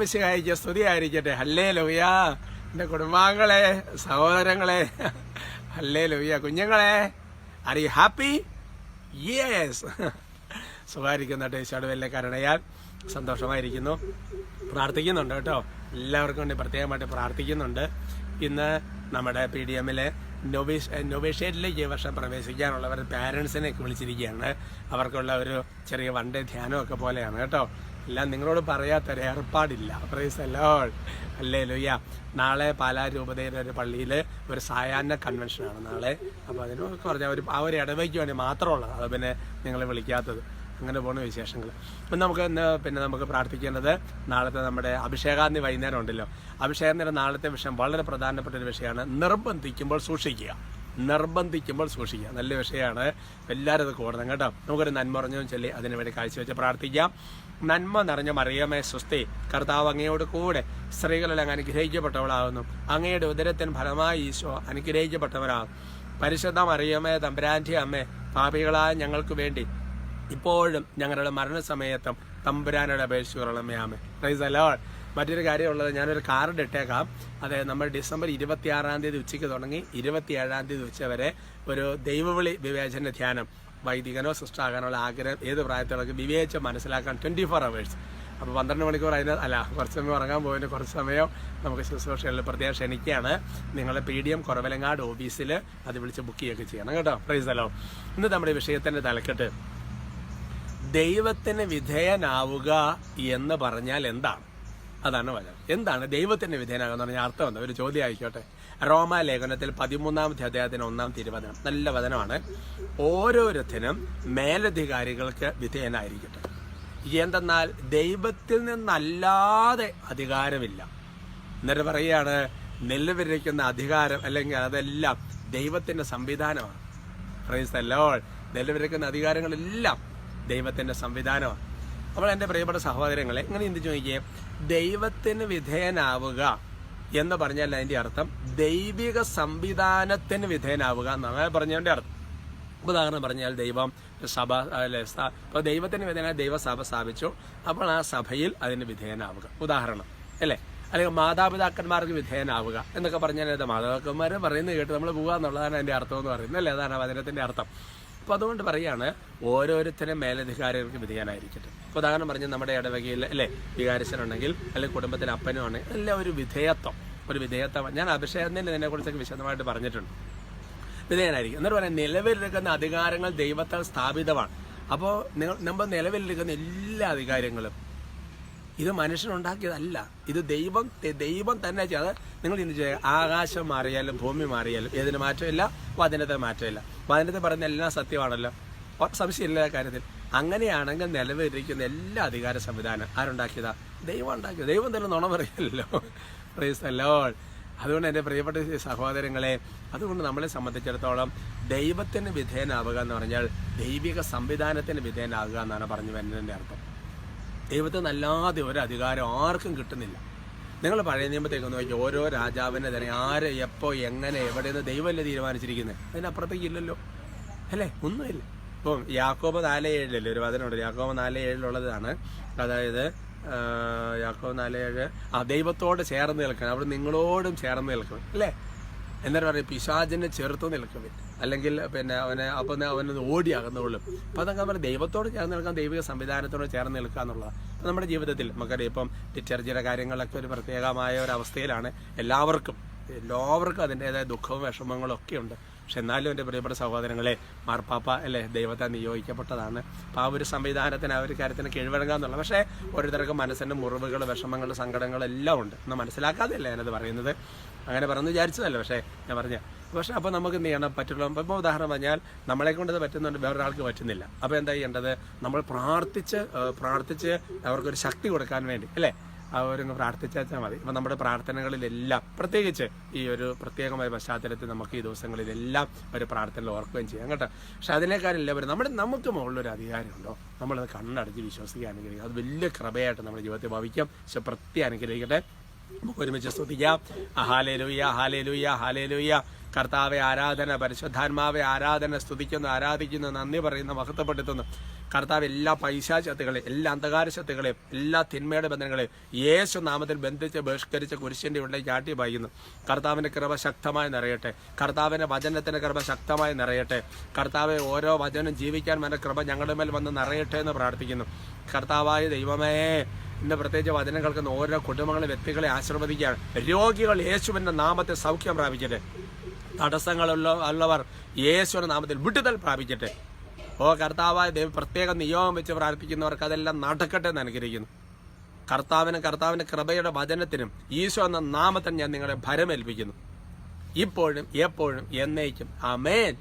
മിശിഹായിക്ക് സ്തുതി ആയിരിക്കട്ടെ ഹല്ലേ ലൂയ എന്റെ കുടുംബാംഗങ്ങളെ സഹോദരങ്ങളെ. ഹല്ലേ ലൂയ കുഞ്ഞുങ്ങളെ ആർ യു ഹാപ്പി യേസ് സുഖമായിരിക്കുന്ന ടേസ്റ്റാട് വലിയ കരുണയാൽ സന്തോഷമായിരിക്കുന്നു. പ്രാർത്ഥിക്കുന്നുണ്ട് കേട്ടോ. എല്ലാവർക്കും വേണ്ടി പ്രത്യേകമായിട്ട് പ്രാർത്ഥിക്കുന്നുണ്ട്. ഇന്ന് നമ്മുടെ പി ഡി എമ്മിലെ നൊബീഷ് നൊബേഷ്യയിലേക്ക് ഈ വർഷം പ്രവേശിക്കാനുള്ളവർ പാരൻസിനെ വിളിച്ചിരിക്കുകയാണ്. അവർക്കുള്ള ഒരു ചെറിയ വൺ ഡേ ധ്യാനമൊക്കെ പോലെയാണ് കേട്ടോ. എല്ലാം നിങ്ങളോട് പറയാത്തൊരു ഏർപ്പാടില്ല. പ്രൈസ് അല്ലോ അല്ലേ ലുയ്യ നാളെ പാലാ രൂപതയുടെ ഒരു പള്ളിയിൽ ഒരു സായാഹ്ന കൺവെൻഷനാണ് നാളെ. അപ്പോൾ അതിനൊക്കെ പറഞ്ഞാൽ ഒരു ആ ഒരു ഇടവയ്ക്ക് വേണ്ടി മാത്രമുള്ള അത് പിന്നെ നിങ്ങളെ വിളിക്കാത്തത്. അങ്ങനെ പോകുന്ന വിശേഷങ്ങൾ അപ്പം നമുക്ക് ഇന്ന് പിന്നെ നമുക്ക് പ്രാർത്ഥിക്കേണ്ടത് നാളത്തെ നമ്മുടെ അഭിഷേകാന്തി വൈകുന്നേരം ഉണ്ടല്ലോ. അഭിഷേകാന്തിയുടെ നാളത്തെ വിഷയം വളരെ പ്രധാനപ്പെട്ട ഒരു വിഷയമാണ്. നിർബന്ധിക്കുമ്പോൾ സൂക്ഷിക്കുക. നിർബന്ധിക്കുമ്പോൾ സൂക്ഷിക്കുക. നല്ല വിഷയമാണ്. എല്ലാവരും അത് കൂടണം കേട്ടോ. നമുക്കൊരു നന്മ പറഞ്ഞതും ചൊല്ലി അതിനുവേണ്ടി കാഴ്ചവെച്ച് പ്രാർത്ഥിക്കാം. നന്മ നിറഞ്ഞ മറിയമേ സ്വസ്തി കർത്താവ് അങ്ങയോട് കൂടെ സ്ത്രീകളെല്ലാം അനുഗ്രഹിക്കപ്പെട്ടവളാകുന്നു. അങ്ങയുടെ ഉദരത്തിന് ഫലമായി ഈശോ അനുഗ്രഹിക്കപ്പെട്ടവരാകും പരിശുദ്ധ മറിയമേ തമ്പുരാന്റെ അമ്മേ പാപികളായ ഞങ്ങൾക്ക് വേണ്ടി ഇപ്പോഴും ഞങ്ങളുടെ മരണസമയത്തും തമ്പുരാനോട് അപേക്ഷിച്ചുകൊള്ളമേ പ്രൈസ് അലോൾ മറ്റൊരു കാര്യമുള്ളത് ഞാനൊരു കാർഡ് ഇട്ടേക്കാം. അതെ നമ്മൾ ഡിസംബർ ഇരുപത്തിയാറാം തീയതി ഉച്ചയ്ക്ക് തുടങ്ങി ഇരുപത്തിയേഴാം തീയതി ഉച്ച വരെ ഒരു ദൈവവിളി വിവേചന ധ്യാനം. വൈദികനോ സിസ്റ്റാകാനുള്ള ആഗ്രഹം ഏത് പ്രായത്തിലൊക്കെ വിവേചിച്ച് മനസ്സിലാക്കാൻ ട്വന്റി ഫോർ അവേഴ്സ് അപ്പോൾ പന്ത്രണ്ട് മണിക്കൂർ അതിന് അല്ല കുറച്ച് സമയം ഉറങ്ങാൻ പോകുന്ന കുറച്ച് സമയം നമുക്ക് ശുശ്രൂഷകളിൽ പ്രത്യേകം ക്ഷണിക്കുകയാണ്. നിങ്ങൾ പി ഡി എം കുറവലങ്ങാട് ഓഫീസിൽ അത് വിളിച്ച് ബുക്ക് ചെയ്യുകയൊക്കെ ചെയ്യണം കേട്ടോ. പ്രൈസ് അലോ ഇന്ന് നമ്മുടെ വിഷയത്തിന്റെ തലക്കെട്ട്. ദൈവത്തിന് വിധേയനാവുക എന്ന് പറഞ്ഞാൽ എന്താണ്? അതാണ് വചനം. എന്താണ് ദൈവത്തിന് വിധേയനാകുന്ന എന്ന് പറഞ്ഞാൽ അർത്ഥം എന്താ? ഒരു ചോദ്യം ആയിക്കോട്ടെ. റോമ ലേഖനത്തിൽ പതിമൂന്നാമത്തെ അധ്യായത്തിന് ഒന്നാം തിരുവചനം. നല്ല വചനമാണ്. ഓരോരുത്തരും മേലധികാരികൾക്ക് വിധേയനായിരിക്കട്ടെ. എന്തെന്നാൽ ദൈവത്തിൽ നിന്നല്ലാതെ അധികാരമില്ല. എന്നിട്ട് പറയുകയാണ് നിലവിരിക്കുന്ന അധികാരം അല്ലെങ്കിൽ അതെല്ലാം ദൈവത്തിന്റെ സംവിധാനമാണ്. നെല്ലുവിരിക്കുന്ന അധികാരങ്ങളെല്ലാം ദൈവത്തിന്റെ സംവിധാനമാണ്. അപ്പോൾ എന്റെ പ്രിയപ്പെട്ട സഹോദരങ്ങളെ ഇങ്ങനെ ചിന്തിച്ചു നോക്കിയേ ദൈവത്തിന് വിധേയനാവുക എന്ന് പറഞ്ഞാൽ അതിന്റെ അർത്ഥം ദൈവിക സംവിധാനത്തിന് വിധേയനാവുക എന്നാണ്. പറഞ്ഞതിന്റെ അർത്ഥം. ഉദാഹരണം പറഞ്ഞാൽ ദൈവം സഭ അല്ലെ ഇപ്പോൾ ദൈവത്തിന് വിധേയനായ ദൈവസഭ സ്ഥാപിച്ചു. അപ്പോൾ ആ സഭയിൽ അതിന് വിധേയനാവുക. ഉദാഹരണം അല്ലേ? അല്ലെങ്കിൽ മാതാപിതാക്കന്മാർക്ക് വിധേയനാവുക എന്നൊക്കെ പറഞ്ഞാൽ എന്താ മാതാപിതാക്കന്മാർ പറയുന്നത് കേട്ട് നമ്മൾ പോകുക എന്നുള്ളതാണ് അതിന്റെ അർത്ഥം എന്ന് പറയുന്നത് അല്ലേ? അതാണ് വചനത്തിന്റെ അർത്ഥം. അപ്പോൾ അതുകൊണ്ട് പറയുകയാണ് ഓരോരുത്തരും മേലധികാരികൾക്ക് വിധേയനായിരിക്കട്ടെ ഇപ്പോൾ ഉദാഹരണം പറഞ്ഞ് നമ്മുടെ ഇടവകയിൽ അല്ലേ വികാരിച്ചനുണ്ടെങ്കിൽ അല്ലെങ്കിൽ കുടുംബത്തിലെ അപ്പനും ആണെങ്കിൽ എല്ലാം ഒരു വിധേയത്വം. ഒരു വിധേയത്വം. ഞാൻ അഭിഷേകത്തിന് ഇതിനെക്കുറിച്ചൊക്കെ വിശദമായിട്ട് പറഞ്ഞിട്ടുണ്ട്. വിധേയനായിരിക്കും. എന്നിട്ട് പറയാം നിലവിലിരിക്കുന്ന അധികാരങ്ങൾ ദൈവത്താൽ സ്ഥാപിതമാണ്. അപ്പോൾ നിങ്ങൾ നമ്മൾ നിലവിലിരിക്കുന്ന എല്ലാ അധികാരങ്ങളും ഇത് മനുഷ്യനുണ്ടാക്കിയതല്ല. ഇത് ദൈവം ദൈവം തന്നെ ചെയ്ത് നിങ്ങൾ ചിന്തിച്ചു ആകാശം മാറിയാലും ഭൂമി മാറിയാലും ഏതിന് മാറ്റമില്ല വചനത്തെ മാറ്റമില്ല. വചനത്തെ പറയുന്ന എല്ലാം സത്യമാണല്ലോ. സംശയമില്ല കാര്യത്തിൽ. അങ്ങനെയാണെങ്കിൽ നിലവിലിരിക്കുന്ന എല്ലാ അധികാര സംവിധാനം ആരുണ്ടാക്കിയതാ? ദൈവം ഉണ്ടാക്കിയത്. ദൈവം തന്നെ നുണ പറയല്ലോ. പ്രൈസ് അല്ലോൾ അതുകൊണ്ട് എന്റെ പ്രിയപ്പെട്ട സഹോദരങ്ങളെ അതുകൊണ്ട് നമ്മളെ സംബന്ധിച്ചിടത്തോളം ദൈവത്തിന് വിധേയനാവുക എന്ന് പറഞ്ഞാൽ ദൈവിക സംവിധാനത്തിന് വിധേയനാവുക എന്നാണ് പറഞ്ഞു വരുന്നതിന്റെ അർത്ഥം. ദൈവത്തിന് നല്ലാതെ ഒരു ആർക്കും കിട്ടുന്നില്ല. നിങ്ങൾ പഴയ നിയമത്തേക്ക് ഒന്ന് നോക്കി ഓരോ രാജാവിനെ തന്നെ ആര് എപ്പോ എങ്ങനെ എവിടെയെന്ന് ദൈവമല്ലേ തീരുമാനിച്ചിരിക്കുന്നത്? അതിനപ്പുറത്തേക്ക് ഇല്ലല്ലോ അല്ലേ? ഒന്നുമില്ല. ഇപ്പം യാക്കോബ് നാല് ഏഴിലല്ലേ ഒരു വചനമുണ്ട് യാക്കോബ് നാല് ഏഴിലുള്ളതാണ് അതായത് യാക്കോബ് നാല് ഏഴ് ആ ദൈവത്തോട് ചേർന്ന് നിൽക്കണം. അവിടെ നിങ്ങളോടും ചേർന്ന് നിൽക്കണം. അല്ലേ? എന്നിട്ട് പറയും പിശാചിനെ ചെറുത്ത് നിൽക്കുവിൻ അല്ലെങ്കിൽ പിന്നെ അവനെ അപ്പം അവനത് ഓടി അകന്നുകൊള്ളും. അപ്പം അതൊക്കെ നമ്മൾ ദൈവത്തോട് ചേർന്ന് നിൽക്കാൻ ദൈവിക സംവിധാനത്തോട് ചേർന്ന് നിൽക്കുക എന്നുള്ളതാണ് അപ്പം നമ്മുടെ ജീവിതത്തിൽ നമുക്കറിയാം ഇപ്പം ഡിറ്റർജിയുടെ കാര്യങ്ങളൊക്കെ ഒരു പ്രത്യേകമായ ഒരു അവസ്ഥയിലാണ് എല്ലാവർക്കും. എല്ലാവർക്കും അതിന്റെതായ ദുഃഖവും വിഷമങ്ങളും ഒക്കെ ഉണ്ട്. പക്ഷെ എന്നാലും എന്റെ പ്രിയപ്പെട്ട സഹോദരങ്ങളെ മാർപ്പാപ്പ അല്ലേ ദൈവത്തെ നിയോഗിക്കപ്പെട്ടതാണ്. അപ്പം ആ ഒരു സംവിധാനത്തിന് ആ ഒരു കാര്യത്തിന് കീഴ്വഴങ്ങുക എന്നുള്ളത്. പക്ഷേ ഓരോരുത്തർക്കും മനസ്സിന്റെ മുറിവുകൾ വിഷമങ്ങൾ സങ്കടങ്ങൾ എല്ലാം ഉണ്ട്. എന്ന് മനസ്സിലാക്കാതെയല്ല ഞാനത് പറയുന്നത്. അങ്ങനെ പറഞ്ഞു വിചാരിച്ചതല്ല. പക്ഷേ ഞാൻ പറഞ്ഞ പക്ഷേ അപ്പോൾ നമുക്ക് എന്ത് ചെയ്യണം? പറ്റുള്ളൂ. ഇപ്പോൾ ഉദാഹരണം പറഞ്ഞാൽ നമ്മളെ കൊണ്ട് ഇത് പറ്റുന്നുണ്ട് വേറൊരാൾക്ക് പറ്റുന്നില്ല. അപ്പോൾ എന്താ ചെയ്യേണ്ടത്? നമ്മൾ പ്രാർത്ഥിച്ച് പ്രാർത്ഥിച്ച് അവർക്കൊരു ശക്തി കൊടുക്കാൻ വേണ്ടി അല്ലേ? അവരങ്ങ് പ്രാർത്ഥിച്ചാൽ മതി. അപ്പം നമ്മുടെ പ്രാർത്ഥനകളിലെല്ലാം പ്രത്യേകിച്ച് ഈ ഒരു പ്രത്യേകമായ പശ്ചാത്തലത്തിൽ നമുക്ക് ഈ ദിവസങ്ങളിലെല്ലാം ഒരു പ്രാർത്ഥനയിൽ ഓർക്കുകയും ചെയ്യാം കേട്ടോ? പക്ഷെ അതിനേക്കാളും എല്ലാവരും നമ്മുടെ നമുക്ക് മുകളിലൊരു അധികാരമുണ്ടോ? നമ്മളത് കണ്ണടച്ച് വിശ്വസിക്കാൻ അനുഗ്രഹിക്കുക. അത് വലിയ കൃപയായിട്ട് നമ്മുടെ ജീവിതത്തെ ഭവിക്കാം. പക്ഷെ പ്രത്യേകം അനുഗ്രഹിക്കട്ടെ. നമുക്ക് ഒരുമിച്ച് സ്തുതിക്കാം. ഹാലേലൂയ ഹാലേലൂയ ഹാലേലൂയ കർത്താവെ ആരാധന പരിശുദ്ധാത്മാവെ ആരാധന സ്തുതിക്കുന്നു ആരാധിക്കുന്നു നന്ദി പറയുന്നു മഹത്വപ്പെടുത്തുന്നു. കർത്താവ് എല്ലാ പൈശാചത്തുകളെയും എല്ലാ അന്ധകാര ശക്തികളെയും എല്ലാ തിന്മയുടെ ബന്ധങ്ങളെയും യേശു നാമത്തിൽ ബന്ധിച്ച് ബഹിഷ്കരിച്ച കുരിശിന്റെ ഉള്ളിൽ ചാട്ടി പായുന്നു. കർത്താവിന്റെ കൃപ ശക്തമായി നിറയട്ടെ. കർത്താവിന്റെ വചനത്തിന്റെ കൃപ ശക്തമായി നിറയട്ടെ. കർത്താവെ ഓരോ വചനം ജീവിക്കാൻ വേണ്ട കൃപ ഞങ്ങളുടെ മേൽ വന്ന് നിറയട്ടെ എന്ന് പ്രാർത്ഥിക്കുന്നു. കർത്താവായ ദൈവമേ ഇന്ന് പ്രത്യേകിച്ച് വചനം കേൾക്കുന്ന ഓരോ കുടുംബങ്ങളെ വ്യക്തികളെ ആശീർവദിക്കുകയാണ്. രോഗികൾ യേശുവിന്റെ നാമത്തെ സൗഖ്യം പ്രാപിച്ചിട്ട് തടസ്സങ്ങളുള്ള ഉള്ളവർ യേശുവിന്റെ നാമത്തിൽ വിട്ടുതൽ പ്രാപിച്ചിട്ട്. ഓ കർത്താവായ ദൈവം പ്രത്യേക നിയോഗം വെച്ച് പ്രാർത്ഥിക്കുന്നവർക്ക് അതെല്ലാം നടക്കട്ടെ എന്ന് അനുഗ്രഹിക്കുന്നു. കർത്താവിനും കർത്താവിന്റെ കൃപയുടെ വചനത്തിനും ഈശോ എന്ന നാമത്തിൽ ഞാൻ നിങ്ങളെ ഭരമേൽപ്പിക്കുന്നു. ഇപ്പോഴും എപ്പോഴും എന്നേക്കും. അമേൻ